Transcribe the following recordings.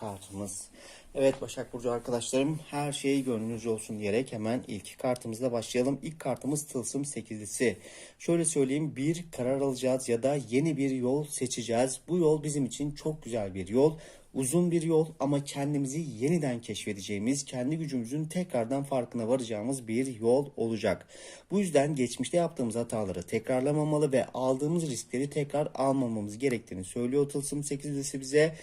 kartımız. Evet Başak Burcu arkadaşlarım her şey gönlünüzce olsun diyerek hemen ilk kartımızla başlayalım. İlk kartımız Tılsım 8'lisi. Şöyle söyleyeyim bir karar alacağız ya da yeni bir yol seçeceğiz. Bu yol bizim için çok güzel bir yol. Uzun bir yol ama kendimizi yeniden keşfedeceğimiz, kendi gücümüzün tekrardan farkına varacağımız bir yol olacak. Bu yüzden geçmişte yaptığımız hataları tekrarlamamalı ve aldığımız riskleri tekrar almamamız gerektiğini söylüyor Tılsım 8'lisi bize.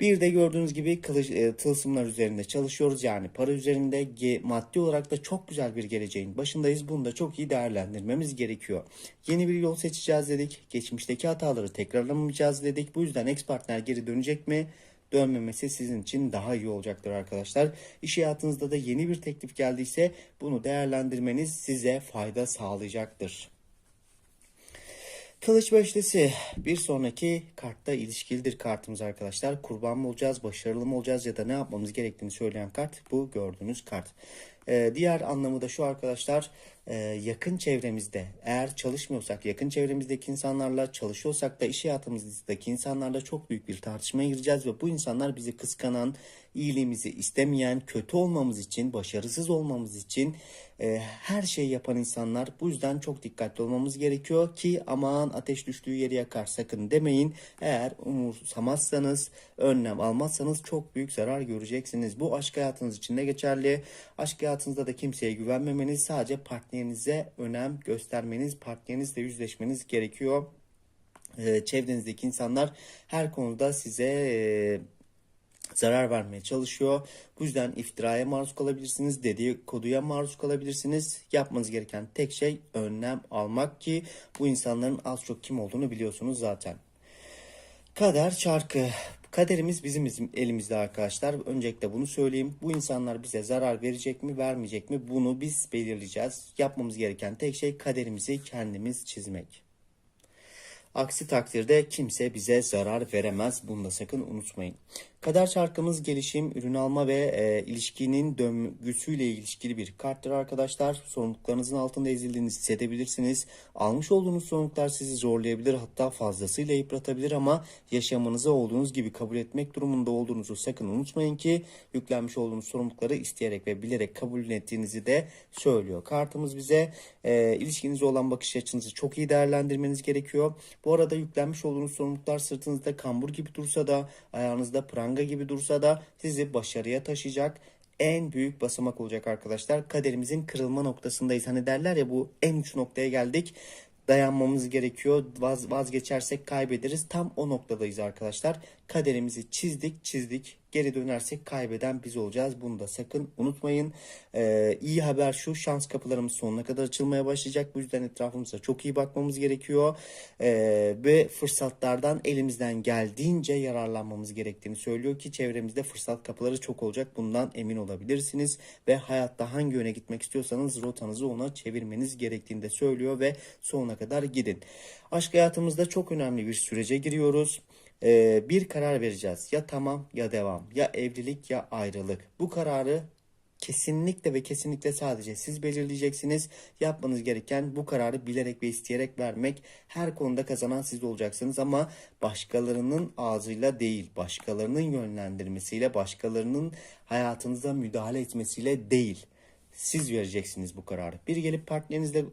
Bir de gördüğünüz gibi kılıç, e, tılsımlar üzerinde çalışıyoruz. Yani para üzerinde maddi olarak da çok güzel bir geleceğin başındayız. Bunu da çok iyi değerlendirmemiz gerekiyor. Yeni bir yol seçeceğiz dedik. Geçmişteki hataları tekrarlamayacağız dedik. Bu yüzden ex partner geri dönecek mi? Dönmemesi sizin için daha iyi olacaktır arkadaşlar. İş hayatınızda da yeni bir teklif geldiyse bunu değerlendirmeniz size fayda sağlayacaktır. Kılıç beşlisi bir sonraki kartta ilişkilidir kartımız arkadaşlar. Kurban mı olacağız, başarılı mı olacağız ya da ne yapmamız gerektiğini söyleyen kart bu gördüğünüz kart. Ee, diğer anlamı da şu arkadaşlar e, yakın çevremizde eğer çalışmıyorsak yakın çevremizdeki insanlarla çalışıyorsak da iş hayatımızdaki insanlarla çok büyük bir tartışmaya gireceğiz ve bu insanlar bizi kıskanan, iyiliğimizi istemeyen, kötü olmamız için, başarısız olmamız için e, her şeyi yapan insanlar. Bu yüzden çok dikkatli olmamız gerekiyor ki aman ateş düştüğü yeri yakar sakın demeyin. Eğer umursamazsanız, önlem almazsanız çok büyük zarar göreceksiniz. Bu aşk hayatınız için de geçerli. Aşk hayatınızda da kimseye güvenmemeniz, sadece partnerinize önem göstermeniz, partnerinizle yüzleşmeniz gerekiyor. E, çevrenizdeki insanlar her konuda size e, zarar vermeye çalışıyor. Bu yüzden iftiraya maruz kalabilirsiniz, dedikoduya maruz kalabilirsiniz. Yapmanız gereken tek şey önlem almak ki bu insanların az çok kim olduğunu biliyorsunuz zaten. Kader çarkı. Kaderimiz bizim elimizde arkadaşlar. Öncelikle bunu söyleyeyim. Bu insanlar bize zarar verecek mi, vermeyecek mi? Bunu biz belirleyeceğiz. Yapmamız gereken tek şey kaderimizi kendimiz çizmek. Aksi takdirde kimse bize zarar veremez. Bunu da sakın unutmayın. Kader çarkımız gelişim, ürün alma ve e, ilişkinin döngüsüyle ilişkili bir karttır arkadaşlar. Sorumluluklarınızın altında ezildiğinizi hissedebilirsiniz. Almış olduğunuz sorumluluklar sizi zorlayabilir hatta fazlasıyla yıpratabilir ama yaşamınızı olduğunuz gibi kabul etmek durumunda olduğunuzu sakın unutmayın ki yüklenmiş olduğunuz sorumlulukları isteyerek ve bilerek kabul ettiğinizi de söylüyor. Kartımız bize e, ilişkinize olan bakış açınızı çok iyi değerlendirmeniz gerekiyor. Bu arada yüklenmiş olduğunuz sorumluluklar sırtınızda kambur gibi dursa da ayağınızda pranga gibi dursa da sizi başarıya taşıyacak en büyük basamak olacak arkadaşlar. Kaderimizin kırılma noktasındayız. Hani derler ya bu en uç noktaya geldik. Dayanmamız gerekiyor. Vaz, vazgeçersek kaybederiz. Tam o noktadayız arkadaşlar. Kaderimizi çizdik çizdik. Geri dönersek kaybeden biz olacağız. Bunu da sakın unutmayın. Ee, iyi haber şu şans kapılarımız sonuna kadar açılmaya başlayacak. Bu yüzden etrafımıza çok iyi bakmamız gerekiyor. Ee, ve fırsatlardan elimizden geldiğince yararlanmamız gerektiğini söylüyor ki çevremizde fırsat kapıları çok olacak. Bundan emin olabilirsiniz. Ve hayatta hangi yöne gitmek istiyorsanız rotanızı ona çevirmeniz gerektiğini de söylüyor ve sonuna kadar gidin. Aşk hayatımızda çok önemli bir sürece giriyoruz Ee, bir karar vereceğiz. Ya tamam ya devam. Ya evlilik ya ayrılık. Bu kararı kesinlikle ve kesinlikle sadece siz belirleyeceksiniz. Yapmanız gereken bu kararı bilerek ve isteyerek vermek. Her konuda kazanan siz olacaksınız ama başkalarının ağzıyla değil, başkalarının yönlendirmesiyle, başkalarının hayatınıza müdahale etmesiyle değil. Siz vereceksiniz bu kararı. Bir gelip partnerinizle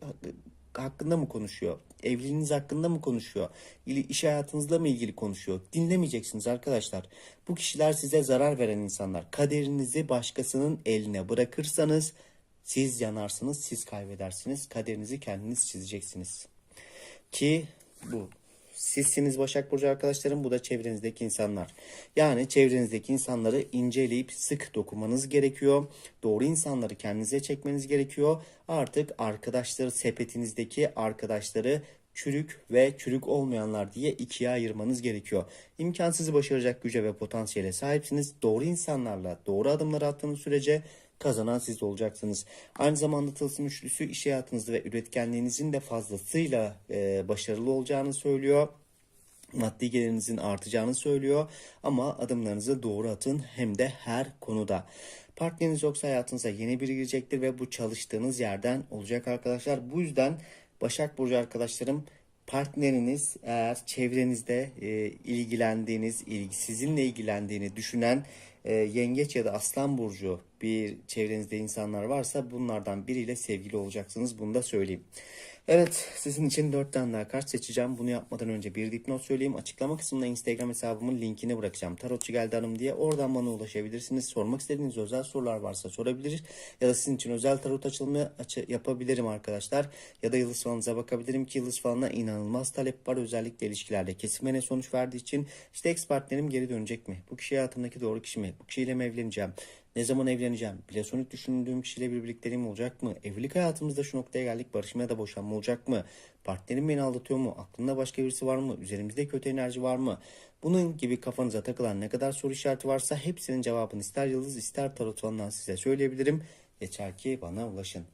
hakkında mı konuşuyor? Evliliğiniz hakkında mı konuşuyor? İş hayatınızla mı ilgili konuşuyor? Dinlemeyeceksiniz arkadaşlar. Bu kişiler size zarar veren insanlar. Kaderinizi başkasının eline bırakırsanız Siz yanarsınız, siz kaybedersiniz. Kaderinizi kendiniz çizeceksiniz. Ki bu sizsiniz Başak Burcu arkadaşlarım bu da çevrenizdeki insanlar. Yani çevrenizdeki insanları inceleyip sık dokumanız gerekiyor. Doğru insanları kendinize çekmeniz gerekiyor. Artık arkadaşları sepetinizdeki arkadaşları çürük ve çürük olmayanlar diye ikiye ayırmanız gerekiyor. İmkansızı başaracak güce ve potansiyele sahipsiniz. Doğru insanlarla doğru adımları attığınız sürece kazanan siz olacaksınız. Aynı zamanda tılsım üçlüsü iş hayatınızda ve üretkenliğinizin de fazlasıyla e, başarılı olacağını söylüyor. Maddi gelirinizin artacağını söylüyor ama adımlarınızı doğru atın hem de her konuda. Partneriniz yoksa hayatınıza yeni biri girecektir ve bu çalıştığınız yerden olacak arkadaşlar. Bu yüzden Başak Burcu arkadaşlarım partneriniz eğer çevrenizde e, ilgilendiğiniz, ilgi, sizinle ilgilendiğini düşünen e, yengeç ya da aslan burcu bir çevrenizde insanlar varsa bunlardan biriyle sevgili olacaksınız. Bunu da söyleyeyim. Evet sizin için 4 tane daha kart seçeceğim. Bunu yapmadan önce bir dipnot söyleyeyim. Açıklama kısmında Instagram hesabımın linkini bırakacağım. Tarotçu geldi hanım diye. Oradan bana ulaşabilirsiniz. Sormak istediğiniz özel sorular varsa sorabilir. Ya da sizin için özel tarot açılımı açı yapabilirim arkadaşlar. Ya da yıldız falanıza bakabilirim ki yıldız falına inanılmaz talep var. Özellikle ilişkilerde kesime ne sonuç verdiği için. işte ex partnerim geri dönecek mi? Bu kişi hayatımdaki doğru kişi mi? Bu kişiyle mi evleneceğim? Ne zaman evleneceğim? Platonik düşündüğüm kişiyle bir birlikteliğim olacak mı? Evlilik hayatımızda şu noktaya geldik. Barışma ya da boşanma olacak mı? Partnerim beni aldatıyor mu? Aklında başka birisi var mı? Üzerimizde kötü enerji var mı? Bunun gibi kafanıza takılan ne kadar soru işareti varsa hepsinin cevabını ister yıldız ister tarot falandan size söyleyebilirim. Yeter ki bana ulaşın.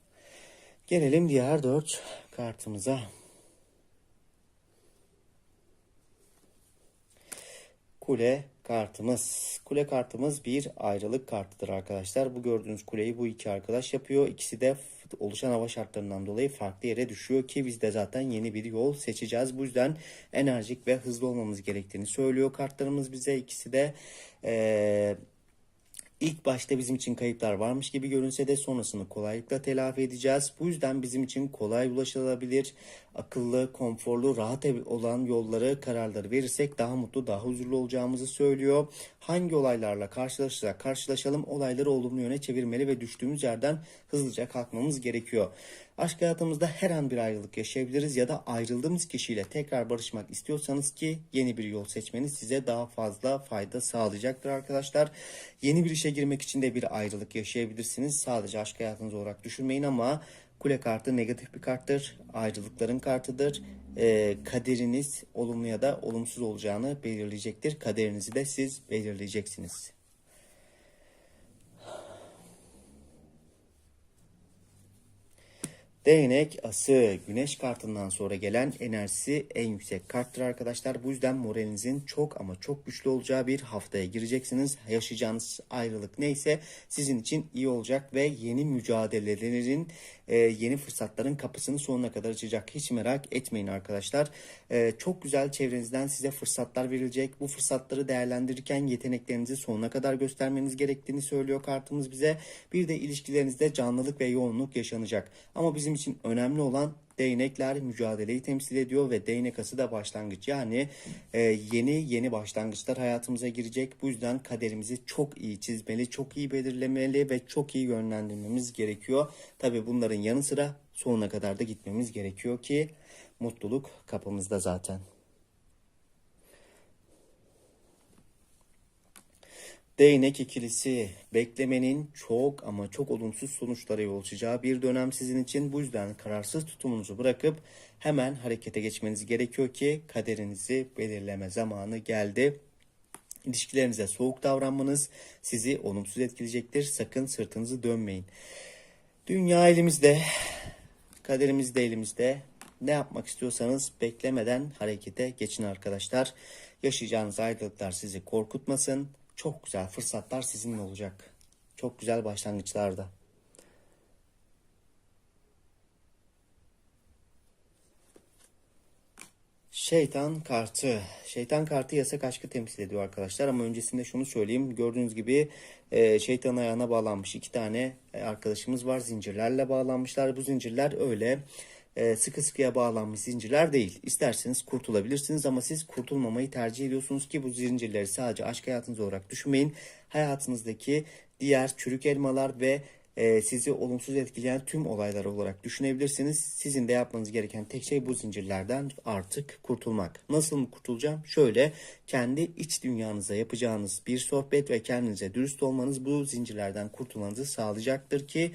Gelelim diğer dört kartımıza. Kule kartımız. Kule kartımız bir ayrılık kartıdır arkadaşlar. Bu gördüğünüz kuleyi bu iki arkadaş yapıyor. İkisi de oluşan hava şartlarından dolayı farklı yere düşüyor ki biz de zaten yeni bir yol seçeceğiz. Bu yüzden enerjik ve hızlı olmamız gerektiğini söylüyor kartlarımız bize. İkisi de ee, İlk başta bizim için kayıplar varmış gibi görünse de sonrasını kolaylıkla telafi edeceğiz. Bu yüzden bizim için kolay ulaşılabilir, akıllı, konforlu, rahat olan yolları, kararları verirsek daha mutlu, daha huzurlu olacağımızı söylüyor. Hangi olaylarla karşılaşırsak karşılaşalım olayları olumlu yöne çevirmeli ve düştüğümüz yerden hızlıca kalkmamız gerekiyor. Aşk hayatımızda her an bir ayrılık yaşayabiliriz ya da ayrıldığımız kişiyle tekrar barışmak istiyorsanız ki yeni bir yol seçmeniz size daha fazla fayda sağlayacaktır arkadaşlar. Yeni bir işe girmek için de bir ayrılık yaşayabilirsiniz. Sadece aşk hayatınız olarak düşünmeyin ama kule kartı negatif bir karttır. Ayrılıkların kartıdır. Ee, kaderiniz olumlu ya da olumsuz olacağını belirleyecektir. Kaderinizi de siz belirleyeceksiniz. Değnek ası güneş kartından sonra gelen enerjisi en yüksek karttır arkadaşlar. Bu yüzden moralinizin çok ama çok güçlü olacağı bir haftaya gireceksiniz. Yaşayacağınız ayrılık neyse sizin için iyi olacak ve yeni mücadelelerin e, yeni fırsatların kapısını sonuna kadar açacak. Hiç merak etmeyin arkadaşlar. E, çok güzel çevrenizden size fırsatlar verilecek. Bu fırsatları değerlendirirken yeteneklerinizi sonuna kadar göstermeniz gerektiğini söylüyor kartımız bize. Bir de ilişkilerinizde canlılık ve yoğunluk yaşanacak. Ama bizim için önemli olan değnekler mücadeleyi temsil ediyor ve değnek ası da başlangıç. Yani e, yeni yeni başlangıçlar hayatımıza girecek. Bu yüzden kaderimizi çok iyi çizmeli, çok iyi belirlemeli ve çok iyi yönlendirmemiz gerekiyor. Tabi bunların yanı sıra sonuna kadar da gitmemiz gerekiyor ki mutluluk kapımızda zaten. Değnek ikilisi beklemenin çok ama çok olumsuz sonuçlara yol açacağı bir dönem sizin için. Bu yüzden kararsız tutumunuzu bırakıp hemen harekete geçmeniz gerekiyor ki kaderinizi belirleme zamanı geldi. İlişkilerinize soğuk davranmanız sizi olumsuz etkileyecektir. Sakın sırtınızı dönmeyin. Dünya elimizde, kaderimiz de elimizde. Ne yapmak istiyorsanız beklemeden harekete geçin arkadaşlar. Yaşayacağınız ayrılıklar sizi korkutmasın çok güzel fırsatlar sizinle olacak. Çok güzel başlangıçlarda. Şeytan kartı. Şeytan kartı yasak aşkı temsil ediyor arkadaşlar ama öncesinde şunu söyleyeyim. Gördüğünüz gibi e, şeytan ayağına bağlanmış iki tane e, arkadaşımız var. Zincirlerle bağlanmışlar. Bu zincirler öyle e, sıkı sıkıya bağlanmış zincirler değil. İsterseniz kurtulabilirsiniz ama siz kurtulmamayı tercih ediyorsunuz ki bu zincirleri sadece aşk hayatınız olarak düşünmeyin. Hayatınızdaki diğer çürük elmalar ve e, sizi olumsuz etkileyen tüm olaylar olarak düşünebilirsiniz. Sizin de yapmanız gereken tek şey bu zincirlerden artık kurtulmak. Nasıl mı kurtulacağım? Şöyle kendi iç dünyanıza yapacağınız bir sohbet ve kendinize dürüst olmanız bu zincirlerden kurtulmanızı sağlayacaktır ki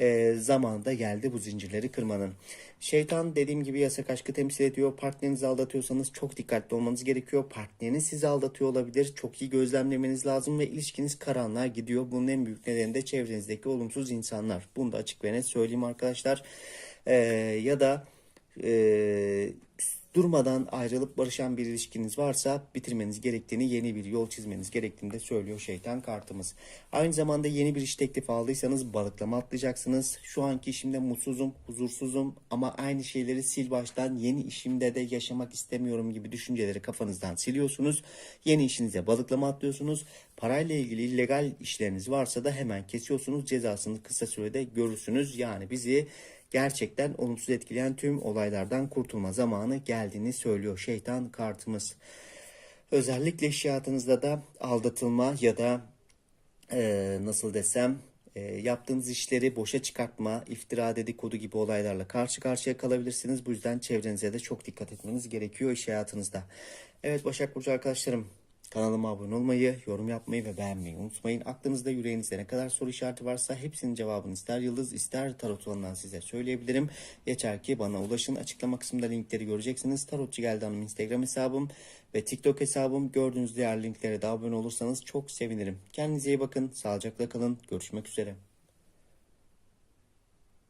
e, zamanında geldi bu zincirleri kırmanın. Şeytan dediğim gibi yasak aşkı temsil ediyor. Partnerinizi aldatıyorsanız çok dikkatli olmanız gerekiyor. Partneriniz sizi aldatıyor olabilir. Çok iyi gözlemlemeniz lazım ve ilişkiniz karanlığa gidiyor. Bunun en büyük nedeni de çevrenizdeki olumsuz insanlar. Bunu da açık ve net söyleyeyim arkadaşlar. E, ya da e, durmadan ayrılıp barışan bir ilişkiniz varsa bitirmeniz gerektiğini, yeni bir yol çizmeniz gerektiğini de söylüyor şeytan kartımız. Aynı zamanda yeni bir iş teklifi aldıysanız balıklama atlayacaksınız. Şu anki işimde mutsuzum, huzursuzum ama aynı şeyleri sil baştan yeni işimde de yaşamak istemiyorum gibi düşünceleri kafanızdan siliyorsunuz. Yeni işinize balıklama atlıyorsunuz. Parayla ilgili illegal işleriniz varsa da hemen kesiyorsunuz. Cezasını kısa sürede görürsünüz. Yani bizi gerçekten olumsuz etkileyen tüm olaylardan kurtulma zamanı geldiğini söylüyor şeytan kartımız. Özellikle iş hayatınızda da aldatılma ya da e, nasıl desem e, yaptığınız işleri boşa çıkartma, iftira dedikodu gibi olaylarla karşı karşıya kalabilirsiniz. Bu yüzden çevrenize de çok dikkat etmeniz gerekiyor iş hayatınızda. Evet Başak Burcu arkadaşlarım Kanalıma abone olmayı, yorum yapmayı ve beğenmeyi unutmayın. Aklınızda yüreğinizde ne kadar soru işareti varsa hepsinin cevabını ister yıldız ister tarot alanından size söyleyebilirim. Yeter ki bana ulaşın. Açıklama kısmında linkleri göreceksiniz. Tarotçu Geldi Hanım Instagram hesabım ve TikTok hesabım. Gördüğünüz diğer linklere de abone olursanız çok sevinirim. Kendinize iyi bakın. Sağlıcakla kalın. Görüşmek üzere.